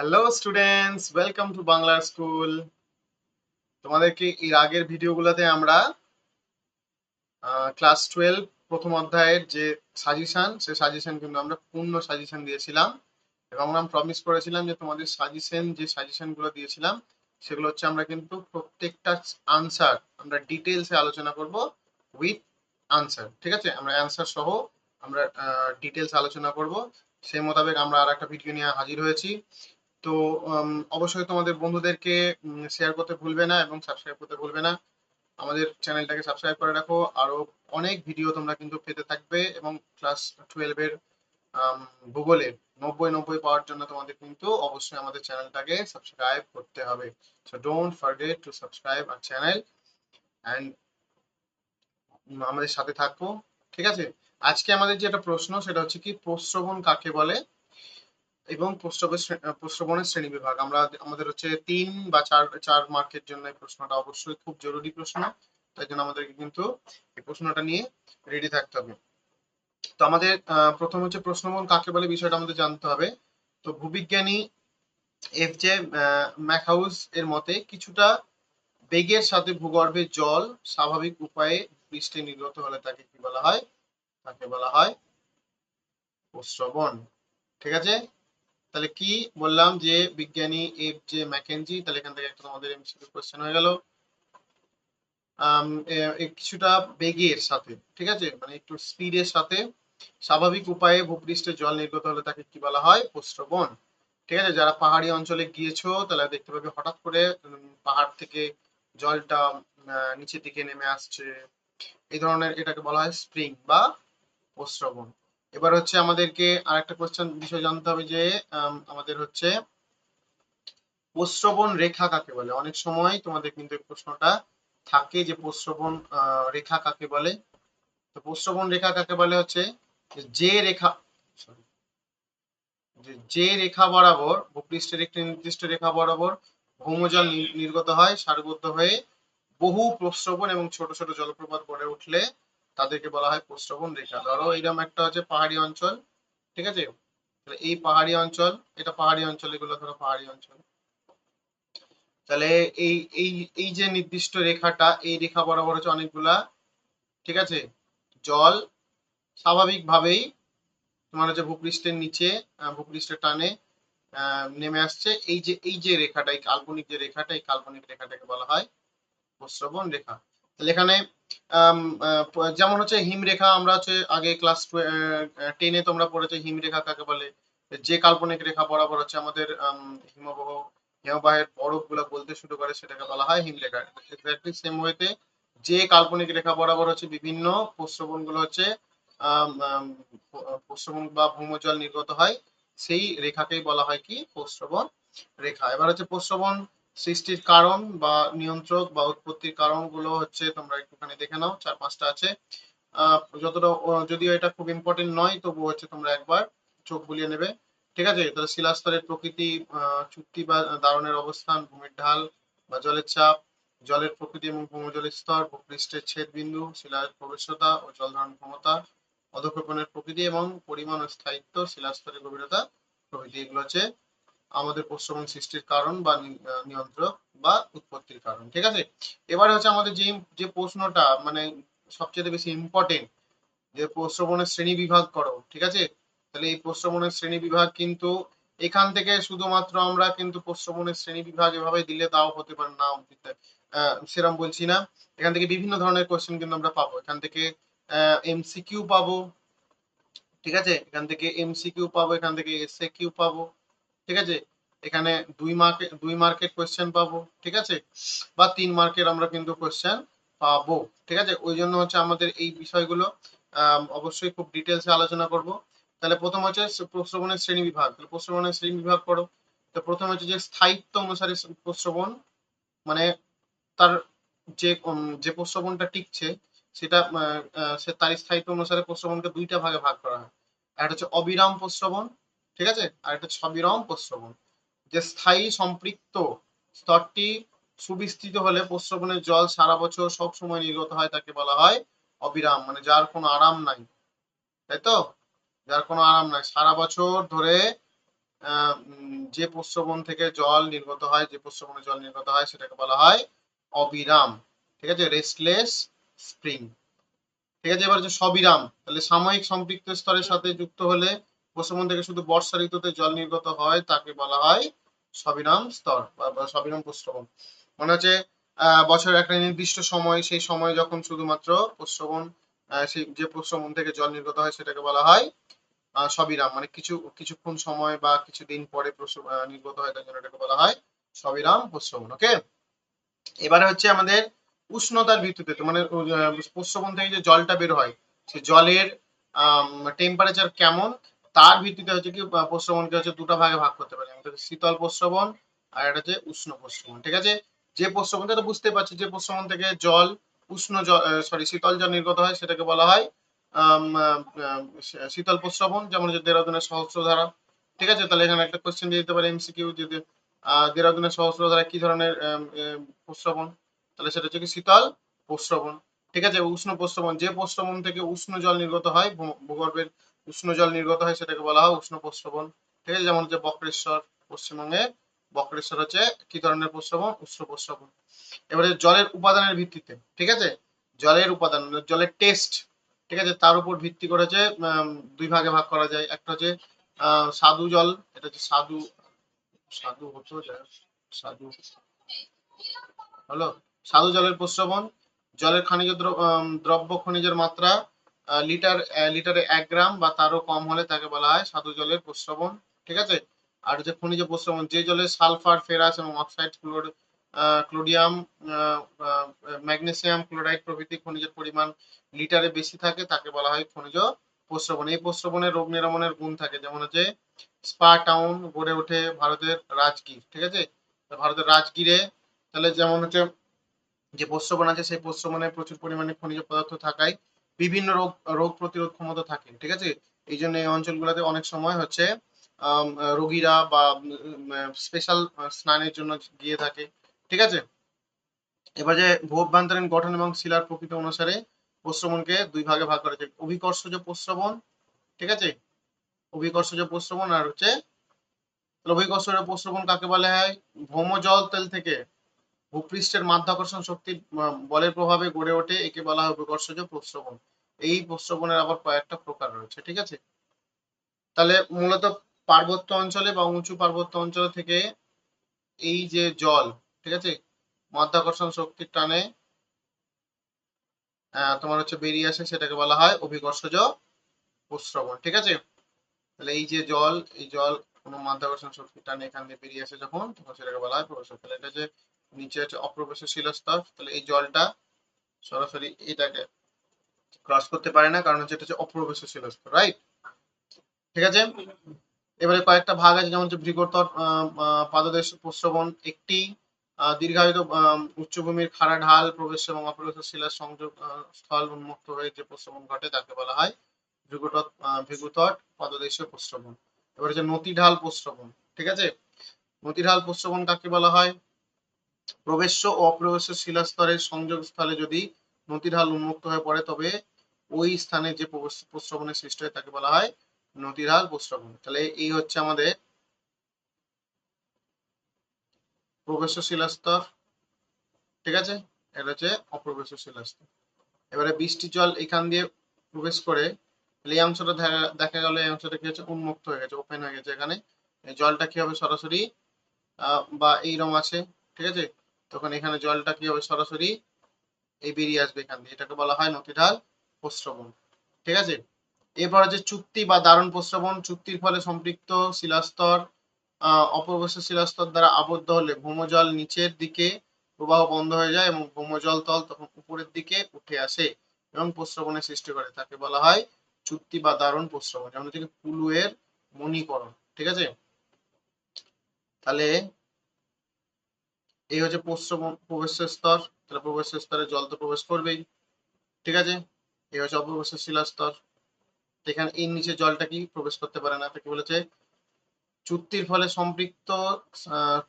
Hello students welcome to Bangla school তোমাদেরকে এর আগের ভিডিওগুলোতে আমরা ক্লাস টুয়েলভ প্রথম অধ্যায়ের যে সাজেশন সে সাজেশন কিন্তু আমরা পূর্ণ সাজেশন দিয়েছিলাম। এবং আমরা প্রমিস করেছিলাম যে তোমাদের সাজেশন যে সাজেশনগুলো দিয়েছিলাম, সেগুলো হচ্ছে আমরা কিন্তু প্রত্যেকটা আনসার আমরা ডিটেলসে আলোচনা করব উইথ আনসার ঠিক আছে? আমরা অ্যান্সার সহ আমরা ডিটেলস আলোচনা করব। সেই মোতাবেক আমরা আর একটা ভিডিও নিয়ে হাজির হয়েছি। তো অবশ্যই তোমাদের বন্ধুদেরকে শেয়ার করতে ভুলবে না এবং সাবস্ক্রাইব করতে ভুলবে না। আমাদের চ্যানেলটাকে সাবস্ক্রাইব করে রাখো। আরও অনেক ভিডিও তোমরা কিন্তু পেতে থাকবে এবং ক্লাস টুয়েলভের ভূগোলে নব্বই নব্বই পাওয়ার জন্য তোমাদের কিন্তু অবশ্যই আমাদের চ্যানেলটাকে সাবস্ক্রাইব করতে হবে। So don't forget to subscribe our channel and আমাদের সাথে থাকো, ঠিক আছে? আজকে আমাদের যেটা প্রশ্ন সেটা হচ্ছে কি, প্রশ্রবণ কাকে বলে? এবং প্রস্রবের শ্রে- শ্রেণি বিভাগ। আমরা আমাদের হচ্ছে তিন বা চার চার মার্কের জন্য এই প্রশ্নটা অবশ্যই খুব জরুরি প্রশ্ন। তাই জন্য আমাদেরকে কিন্তু এই প্রশ্নটা নিয়ে রেডি থাকতে হবে। তো আমাদের প্রথম হচ্ছে প্রশ্নবন কাকে বলে বিষয়টা আমাদের জানতে হবে। তো ভূবিজ্ঞানী এফ জে ম্যাকহাউস এর মতে কিছুটা বেগের সাথে ভূগর্ভের জল স্বাভাবিক উপায়ে পৃষ্ঠে নির্গত হলে তাকে কি বলা হয়? তাকে বলা হয় প্রস্রবণ ঠিক আছে? তাহলে কি বললাম যে বিজ্ঞানী এফ জে ম্যাকেনজি, তাহলে এখান থেকে একটা তোমাদের এমসিকিউ কোশ্চেন হয়ে গেল। কিছুটা বেগের সাথে, ঠিক আছে? মানে একটু স্পিডের সাথে। স্বাভাবিক উপায়ে ভূপৃষ্ঠে জল নির্গত হলে তাকে কি বলা হয়? প্রস্রবণ ঠিক আছে? যারা পাহাড়ি অঞ্চলে গিয়েছো, তাহলে দেখতে পাবে হঠাৎ করে পাহাড় থেকে জলটা নিচের দিকে নেমে আসছে। এই ধরনের এটাকে বলা হয় স্প্রিং বা প্রস্রবণ এবার হচ্ছে আমাদেরকে আরেকটা কোশ্চেন বিষয় জানতে হবে যে আমাদের হচ্ছে প্রস্রবণ রেখা কাকে বলে? অনেক সময় তোমাদের কিন্তু এই প্রশ্নটা থাকে যে প্রস্রবণ আহ, রেখা কাকে বলে? তো প্রস্রবণ রেখা কাকে বলে হচ্ছে যে রেখা sorry, যে রেখা বরাবর ভূপৃষ্ঠের একটি নির্দিষ্ট রেখা বরাবর ভৌমজল নির্গত হয় সারিবদ্ধ হয়ে বহু প্রস্রবণ এবং ছোট ছোট জলপ্রপাত গড়ে উঠলে তাদেরকে বলা হয় প্রস্রবণ রেখা। ধরো এইরকম একটা হচ্ছে পাহাড়ি অঞ্চল, ঠিক আছে? তাহলে এই পাহাড়ি অঞ্চল, এটা পাহাড়ি অঞ্চল, এগুলো ধরো পাহাড়ি অঞ্চল। তাহলে এই এই এই যে নির্দিষ্ট রেখাটা, এই রেখা বরাবর হচ্ছে অনেকগুলা, ঠিক আছে? জল স্বাভাবিকভাবেই তোমার হচ্ছে ভূপৃষ্ঠের নিচে ভূপৃষ্ঠের টানে নেমে আসছে। এই যে এই যে রেখাটা, এই কাল্পনিক যে রেখাটা, এই কাল্পনিক রেখাটাকে বলা হয় প্রস্রবণ রেখা। এখানে যেমন হচ্ছে হিমরেখা আমরা হচ্ছে আগে ক্লাস টেনে তোমরা পড়েছো হিমরেখা কাকে বলে? যে কাল্পনিক রেখা বরাবর হচ্ছে আমাদের আম, হিমবাহ হিমবাহের বরফগুলা গলতে শুরু করে সেটাকে বলা হয় হিমরেখা এক্স্যাক্টলি সেম ওয়েতে যে কাল্পনিক রেখা বরাবর হচ্ছে বিভিন্ন প্রস্রবণগুলো হচ্ছে প্রস্রবণ বা ভৌমজল নির্গত হয় সেই রেখাকেই বলা হয় কি? প্রস্রবণ রেখা। এবার হচ্ছে প্রস্রবণ সৃষ্টির কারণ বা নিয়ন্ত্রক বা উৎপত্তির কারণগুলো হচ্ছে তোমরা একটুখানি দেখে নাও, চার পাঁচটা আছে। যতটা যদিও এটা খুব ইম্পর্টেন্ট নয় তবু হচ্ছে তোমরা একবার চোখ বুলিয়ে নেবে। ঠিক আছে? তাহলে শিলাস্তরের প্রকৃতি চুক্তি বা দারণের অবস্থান, ভূমির ঢাল বা জলের চাপ, জলের প্রকৃতি এবং ভূমজলের স্তর, ভূপৃষ্ঠের ছেদ বিন্দু শিলার প্রবেশতা ও জল ধারণ ক্ষমতা, অধক্ষেপণের প্রকৃতি এবং পরিমাণ ও স্থায়িত্ব, শিলাস্তরের গভীরতা প্রভৃতি এগুলো হচ্ছে আমাদের প্রশ্রবণ সৃষ্টির কারণ বা নিয়ন্ত্রক বা উৎপত্তির কারণ, ঠিক আছে? এবারে হচ্ছে আমাদের যে যে প্রশ্নটা মানে সবচেয়ে বেশি ইম্পর্টেন্ট যে প্রশ্রবণের শ্রেণি বিভাগ করো, ঠিক আছে? তাহলে এই প্রশ্রবণের শ্রেণি বিভাগ কিন্তু এখান থেকে শুধুমাত্র আমরা কিন্তু প্রশ্রবণের শ্রেণি বিভাগ এভাবে দিলে তাও হতে পারে না সেরম বলছি না। এখান থেকে বিভিন্ন ধরনের কোশ্চেন কিন্তু আমরা পাবো। এখান থেকে এমসিকিউ পাবো, ঠিক আছে? এখান থেকে এমসিকিউ পাবো, এখান থেকে এসএ কিউ পাবো ঠিক আছে? এখানে দুই মার্কে দুই মার্কের কোয়েশ্চেন পাবো, ঠিক আছে? বা তিন মার্কের আমরা কিন্তু কোয়েশ্চেন পাবো, ঠিক আছে? ওই জন্য হচ্ছে আমাদের এই বিষয়গুলো অবশ্যই খুব ডিটেলসে আলোচনা করব। তাহলে প্রথম হচ্ছে প্রশ্রবণের শ্রেণি বিভাগ। তাহলে প্রশ্রবণের শ্রেণি বিভাগ করো তো প্রথম হচ্ছে যে স্থায়িত্ব অনুসারে প্রশ্রবণ মানে তার যে যে প্রশ্রবণটা টিকছে, সেটা সে তার স্থায়িত্ব অনুসারে প্রশ্রবণকে দুইটা ভাগে ভাগ করা হয়। একটা হচ্ছে অবিরাম প্রশ্রবণ ঠিক আছে? আর একটা সবিরাম প্রশ্রবণ যে স্থায়ী সম্পৃক্ত স্তরটি সুবিস্তৃত হলে প্রস্রবণের জল সারা বছর সব সময় নির্গত হয় তাকে বলা হয় অবিরাম মানে যার কোনো আরাম নাই। তাই তো? যার কোনো আরাম নাই। সারা বছর ধরে যে প্রস্রবণ থেকে জল নির্গত হয়, যে প্রস্রবণে জল নির্গত হয়, সেটাকে বলা হয় অবিরাম। ঠিক আছে? Restless spring. ঠিক আছে? এবার হচ্ছে সবিরাম। তাহলে সাময়িক সম্পৃক্ত স্তরের সাথে যুক্ত হলে প্রস্রবণ থেকে শুধু বর্ষা ঋতুতে জল নির্গত হয় তাকে বলা হয় সবিরাম স্তর বা সবিরাম প্রস্রবণ মানে হচ্ছে বছরের একটা নির্দিষ্ট সময় সেই সময় যখন শুধুমাত্র প্রস্রবণ আহ, সেই যে প্রস্রবণ থেকে জল নির্গত হয় সেটাকে বলা হয় সবিরাম। মানে কিছু কিছুক্ষণ সময় বা কিছুদিন পরে নির্গত হয় তার জন্য এটাকে বলা হয় সবিরাম প্রস্রবণ ওকে? এবারে হচ্ছে আমাদের উষ্ণতার ভিত্তিতে মানে আহ, প্রস্রবণ থেকে যে জলটা বের হয় সেই জলের টেম্পারেচার কেমন তার ভিত্তিতে হচ্ছে কি আহ, প্রস্রবণকে হচ্ছে দুটো ভাগে ভাগ করতে পারি। হচ্ছে শীতল প্রস্রবণ আর একটা হচ্ছে উষ্ণ প্রস্রবণ ঠিক আছে? যে প্রস্রবণটা তো বুঝতে পারছি যে প্রস্রবণ থেকে জল উষ্ণ জল সরি শীতল জল নির্গত হয় সেটাকে বলা হয় শীতল প্রস্রবণ যেমন হচ্ছে দেরাদুনের সহস্রধারা ঠিক আছে? তাহলে এখানে একটা কোশ্চেন দিয়ে দিতে পারে এমসিকিউ যদি দেরাদুনের সহস্রধারা কি ধরনের আম, আহ, প্রস্রবণ তাহলে সেটা হচ্ছে কি শীতল প্রস্রবণ ঠিক আছে? উষ্ণ প্রস্রবণ যে প্রস্রবণ থেকে উষ্ণ জল নির্গত হয় ভূগর্ভের উষ্ণ জল নির্গত হয় সেটাকে বলা হয় উষ্ণ প্রস্রবণ। ঠিক আছে? যেমন হচ্ছে বক্রেশ্বর পশ্চিমবঙ্গে বক্রেশ্বর হচ্ছে কি ধরনের প্রস্রবণ? উষ্ণ প্রস্রবণ। এবারে জলের উপাদানের ভিত্তিতে ঠিক আছে? জলের উপাদান জলের টেস্ট ঠিক আছে? তার উপর ভিত্তি করে উম, দুই ভাগে ভাগ করা যায়। একটা হচ্ছে স্বাদু জল এটা হচ্ছে সাধু স্বাদু হতো স্বাদু হলো? স্বাদু জলের প্রস্রবণ জলের খনিজ দ্র- দ্রব্য খনিজের মাত্রা লিটার লিটারে এক গ্রাম বা তারও কম হলে তাকে বলা হয় স্বাদু জলের প্রস্রবণ ঠিক আছে? আর যে খনিজ প্রস্রবণ যে জলে সালফার ফেরাস এবং অক্সাইড ক্লোর আহ, ম্যাগনেসিয়াম ক্লোরাইড প্রভৃতি খনিজের পরিমাণ লিটারে বেশি থাকে তাকে বলা হয় খনিজ প্রস্রবণ। এই প্রস্রবণে রোগ নিরামনের গুণ থাকে যেমন হচ্ছে স্পা টাউন গড়ে ওঠে ভারতের রাজগীর ঠিক আছে? ভারতের রাজগীরে তাহলে যেমন হচ্ছে যে প্রস্রবণ আছে সেই প্রস্রবণে প্রচুর পরিমাণে খনিজ পদার্থ থাকায় বিভিন্ন রোগ রোগ প্রতিরোধ ক্ষমতা থাকে ঠিক আছে? এই জন্য এই অঞ্চলগুলোতে অনেক সময় হচ্ছে রোগীরা বা স্পেশাল স্নানের জন্য গিয়ে থাকে, ঠিক আছে? এবার যে ভূঅভ্যন্তরীণ গঠন এবং শিলার প্রকৃতি অনুসারে প্রস্রবণকে দুই ভাগে ভাগ করা যায় অভিকর্ষজ প্রস্রবণ ঠিক আছে? অভিকর্ষজ প্রস্রবণ আর হচ্ছে অভিকর্ষজ প্রস্রবণ কাকে বলা হয়? ভৌমজল তেল থেকে। ভূপৃষ্ঠের মাধ্যাকর্ষণ শক্তির আহ, বলের প্রভাবে গড়ে ওঠে একে বলা হয় অভিকর্ষজ প্রস্রবণ এই প্রস্রবণের আবার কয়েকটা প্রকার রয়েছে ঠিক আছে? তাহলে মূলত পার্বত্য অঞ্চলে বা উঁচু পার্বত্য অঞ্চল থেকে এই যে জল ঠিক আছে? মাধ্যাকর্ষণ শক্তির টানে তোমার হচ্ছে বেরিয়ে আসে সেটাকে বলা হয় অভিকর্ষজ প্রস্রবণ ঠিক আছে? তাহলে এই যে জল এই জল কোনো মাধ্যাকর্ষণ শক্তির টানে এখান দিয়ে বেরিয়ে আসে যখন তখন সেটাকে বলা হয় প্রবেশ তাহলে এটা যে নিচে হচ্ছে অপ্রবেশশীল স্তর তাহলে এই জলটা সরাসরি এটাকে ক্রস করতে পারে না কারণ হচ্ছে এটা হচ্ছে অপ্রবেশশীল স্তর রাইট ঠিক আছে? এবারে কয়েকটা ভাগ আছে যেমন হচ্ছে আহ, পাদদেশ প্রস্রবণ একটি দীর্ঘায়িত উচ্চভূমির খাড়া ঢাল প্রবেশ এবং অপ্রবেশ শিলার সংযোগ স্থল উন্মুক্ত হয়ে যে প্রস্রবণ ঘটে তাকে বলা হয় ভৃগুতট ভৃগুতট পদদেশীয় প্রস্রবণ। এবার হচ্ছে নতি ঢাল প্রস্রবণ ঠিক আছে? নতি ঢাল প্রস্রবণ কাকে বলা হয়? প্রবেশ্য ও অপ্রবেশ্য শিলাস্তরের সংযোগ স্থলে যদি নতি ঢাল উন্মুক্ত হয়ে পড়ে, তবে ওই স্থানে যে প্রস্রবণের সৃষ্টি হয় তাকে বলা হয় নদী ঢাল প্রস্রবণ তাহলে এই হচ্ছে আমাদের প্রবেশ্য শিলাস্তর ঠিক আছে? এটা হচ্ছে অপ্রবেশ্য শিলাস্তর এবারে বৃষ্টির জল এখান দিয়ে প্রবেশ করে, তাহলে এই অংশটা দেখা- গেল, এই অংশটা কি হচ্ছে? উন্মুক্ত হয়ে গেছে ওপেন হয়ে গেছে এখানে। জলটা কি হবে সরাসরি বা এইরকম আছে, ঠিক আছে? তখন এখানে জলটা কি হবে সরাসরি এই বেরিয়ে আসবে এখান দিয়ে? এটাকে বলা হয় নদীঢাল প্রস্রবণ ঠিক আছে? এরপর হচ্ছে চুক্তি বা দারুণ প্রস্রবণ চুক্তির ফলে সম্পৃক্ত শিলাস্তর আহ, অপরবশ্য শিলাস্তর দ্বারা আবদ্ধ হলে ভৌমজল নিচের দিকে প্রবাহ বন্ধ হয়ে যায় এবং ভৌমজল তল তখন উপরের দিকে উঠে আসে এবং প্রস্রবণের সৃষ্টি করে। তাকে বলা হয় চুক্তি বা দারুণ প্রস্রবণ যেমন হচ্ছে পুলুয়ের মণিকরণ। ঠিক আছে? তাহলে এই হচ্ছে প্রবেশের স্তর, তাহলে প্রবেশের স্তরে জল তো প্রবেশ করবেই, ঠিক আছে? এই হচ্ছে অপ্রবেশ শিলাস্তর এখানে এর নিচে জলটা কি? প্রবেশ করতে পারে না, তাকে বলেছে চুক্তির ফলে সম্পৃক্ত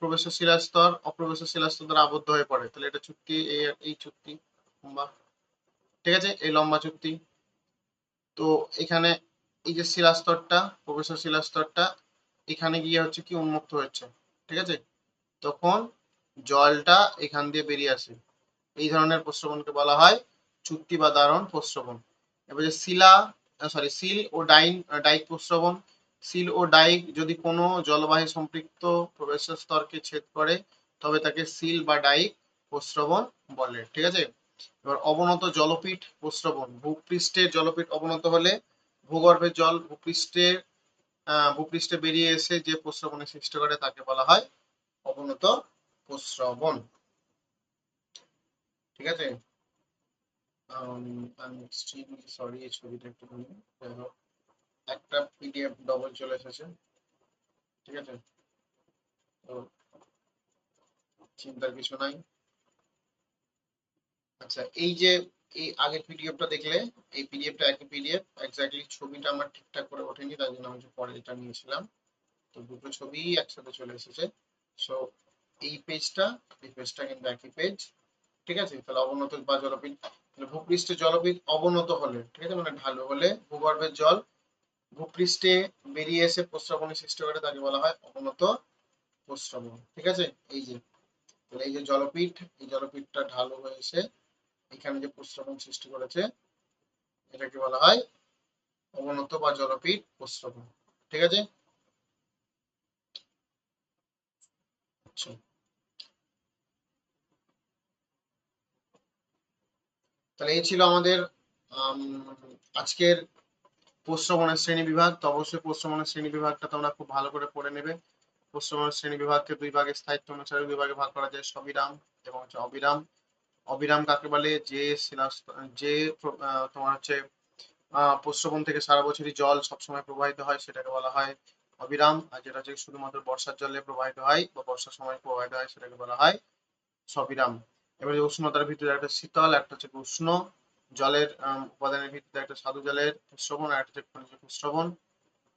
প্রবেশ শিলাস্তর অপ্রবেশ শিলাস্তর দ্বারা আবদ্ধ হয়ে পড়ে। তাহলে এটা চুক্তি এই এই চুক্তি, লম্বা। ঠিক আছে? এই লম্বা চুক্তি। তো এখানে এই যে শিলাস্তরটা প্রবেশ শিলাস্তরটা এখানে গিয়ে হচ্ছে কি উন্মুক্ত হচ্ছে ঠিক আছে? তখন জলটা এখান দিয়ে বেরিয়ে আসে। এই ধরনের প্রস্রবণকে বলা হয় চুক্তি বা দারণ প্রস্রবণ এবার যে শিলা সরি সিল ও ডাইন ডাইক প্রস্রবণ সিল ও ডাইক যদি কোনো জলবাহী সম্পৃক্ত প্রবেশ স্তরকে ছেদ করে, তবে তাকে সিল বা ডাইক প্রস্রবণ বলে, ঠিক আছে? এবার অবনত জলপীঠ প্রস্রবণ ভূপৃষ্ঠের জলপীঠ অবনত হলে ভূগর্ভের জল ভূপৃষ্ঠের ভূপৃষ্ঠে বেরিয়ে এসে যে প্রস্রবণের সৃষ্টি করে, তাকে বলা হয় অবনত প্রস্রবণ ঠিক আছে? সরি এই ছবিটা একটু একটা পিডিএফ ডবল চলে এসেছে। ঠিক আছে? চিন্তার কিছু নাই। আচ্ছা এই যে এই আগের পিডিএফটা দেখলে, এই পিডিএফটা একই পিডিএফ এক্স্যাক্টলি ছবিটা আমার ঠিকঠাক করে ওঠেনি তাই জন্য আমি পরে এটা নিয়েছিলাম। তো দুটো ছবি একসাথে চলে এসেছে। সো এই পেজটা এই পেজটা কিন্তু একই পেজ, ঠিক আছে? তাহলে অবনত বা জলপীঠ তাহলে ভূপৃষ্ঠে জলপীঠ অবনত হলে, ঠিক আছে? মানে ঢালু হলে ভূগর্ভের জল ভূপৃষ্ঠে বেরিয়ে এসে প্রস্রবণের সৃষ্টি করে, তাকে বলা হয় অবনত প্রস্রবণ, ঠিক আছে? এই যে, তাহলে এই যে জলপীঠ, এই জলপীঠটা ঢালু হয়ে এসে এখানে যে প্রস্রবণ সৃষ্টি করেছে, এটাকে বলা হয় অবনত বা জলপীঠ প্রস্রবণ, ঠিক আছে? আচ্ছা। তাহলে এই ছিল আমাদের আজকের প্রশ্রবণের শ্রেণি বিভাগ। তো অবশ্যই প্রশ্রবণের শ্রেণি বিভাগটা তোমরা খুব ভালো করে পড়ে নেবে। প্রশ্রবণের শ্রেণি বিভাগকে দুই ভাগে স্থায়িত্ব অনুসারে দুই ভাগে ভাগ করা যায়, সবিরাম এবং হচ্ছে অবিরাম। অবিরাম কাকে বলে? যে শিলাস্ত যে তোমার হচ্ছে আহ প্রস্রবণ থেকে সারা বছরই জল সবসময় প্রবাহিত হয়, সেটাকে বলা হয় অবিরাম। আর যেটা হচ্ছে শুধুমাত্র বর্ষার জলে প্রবাহিত হয় বা বর্ষার সময় প্রবাহিত হয়, সেটাকে বলা হয় সবিরাম। এবার উষ্ণতার ভিতরে একটা শীতল, একটা হচ্ছে উষ্ণ জলের উপাদানের ভিত্তিতে একটা সাধু জলের প্রস্রবণ আর একটা হচ্ছে প্রস্রবণ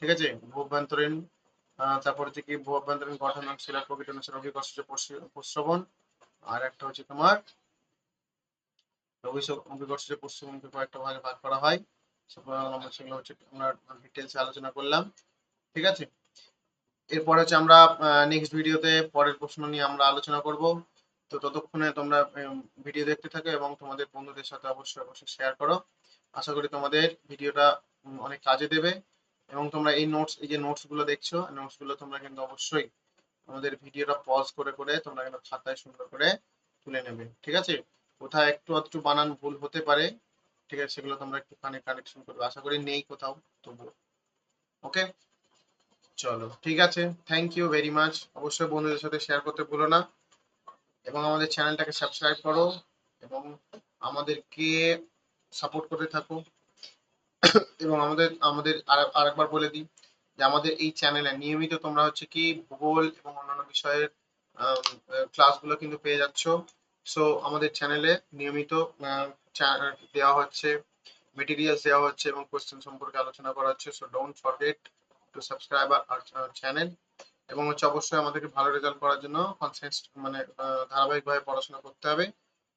ঠিক আছে? ভূভ্যন্তরীণ তারপর হচ্ছে কি ভূভ্যন্তরীণ গঠন শিলার প্রকৃতি অনুসারে অভিকর্ষজ প্রস- আর একটা হচ্ছে তোমার অভিকর্ষজ প্রস্রবণকে কয়েকটা ভাগে ভাগ করা হয়, সেগুলো হচ্ছে আমরা ডিটেলসে আলোচনা করলাম, ঠিক আছে? এরপর হচ্ছে আমরা নেক্সট ভিডিওতে পরের প্রশ্ন নিয়ে আমরা আলোচনা করব। তো ততক্ষণে তোমরা ভিডিও দেখতে থাকো এবং তোমাদের বন্ধুদের সাথে অবশ্যই অবশ্যই শেয়ার করো। আশা করি তোমাদের ভিডিওটা অনেক কাজে দেবে এবং তোমরা এই নোটস এই যে নোটসগুলো দেখছ নোটসগুলো তোমরা কিন্তু অবশ্যই আমাদের ভিডিওটা পজ করে করে তোমরা কিন্তু খাতায় সুন্দর করে তুলে নেবে, ঠিক আছে? কোথাও একটু একটু বানান ভুল হতে পারে, ঠিক আছে? সেগুলো তোমরা একটু একটুখানি কানেকশন করবে। আশা করি নেই কোথাও তবু ওকে চলো, ঠিক আছে? থ্যাংক ইউ ভেরি মাচ অবশ্যই বন্ধুদের সাথে শেয়ার করতে ভুলো না। এবং আমাদের চ্যানেলটাকে সাবস্ক্রাইব করো এবং আমাদেরকে সাপোর্ট করতে থাকো। এবং আমাদের আমাদের আর- আরেকবার বলে দিই যে আমাদের এই চ্যানেলে নিয়মিত তোমরা হচ্ছে কি ভূগোল এবং অন্যান্য বিষয়ের ক্লাসগুলো কিন্তু পেয়ে যাচ্ছ। সো আমাদের চ্যানেলে নিয়মিত দেওয়া হচ্ছে মেটেরিয়ালস দেওয়া হচ্ছে এবং কোশ্চেন সম্পর্কে আলোচনা করা হচ্ছে। So don't forget to subscribe our channel এবং হচ্ছে অবশ্যই আমাদেরকে ভালো রেজাল্ট করার জন্য কনসেন্ট মানে ধারাবাহিকভাবে পড়াশোনা করতে হবে।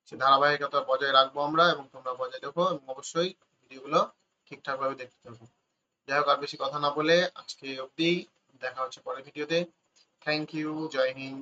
সেই ধারাবাহিকতা বজায় রাখব আমরা এবং তোমরা বজায় দেখো এবং অবশ্যই ভিডিওগুলো ঠিকঠাক ভাবে দেখতে থাকো। যাই হোক, আর বেশি কথা না বলে আজকে অবধি দেখা হচ্ছে পরের ভিডিওতে। থ্যাংক ইউ জয় হিন্দ।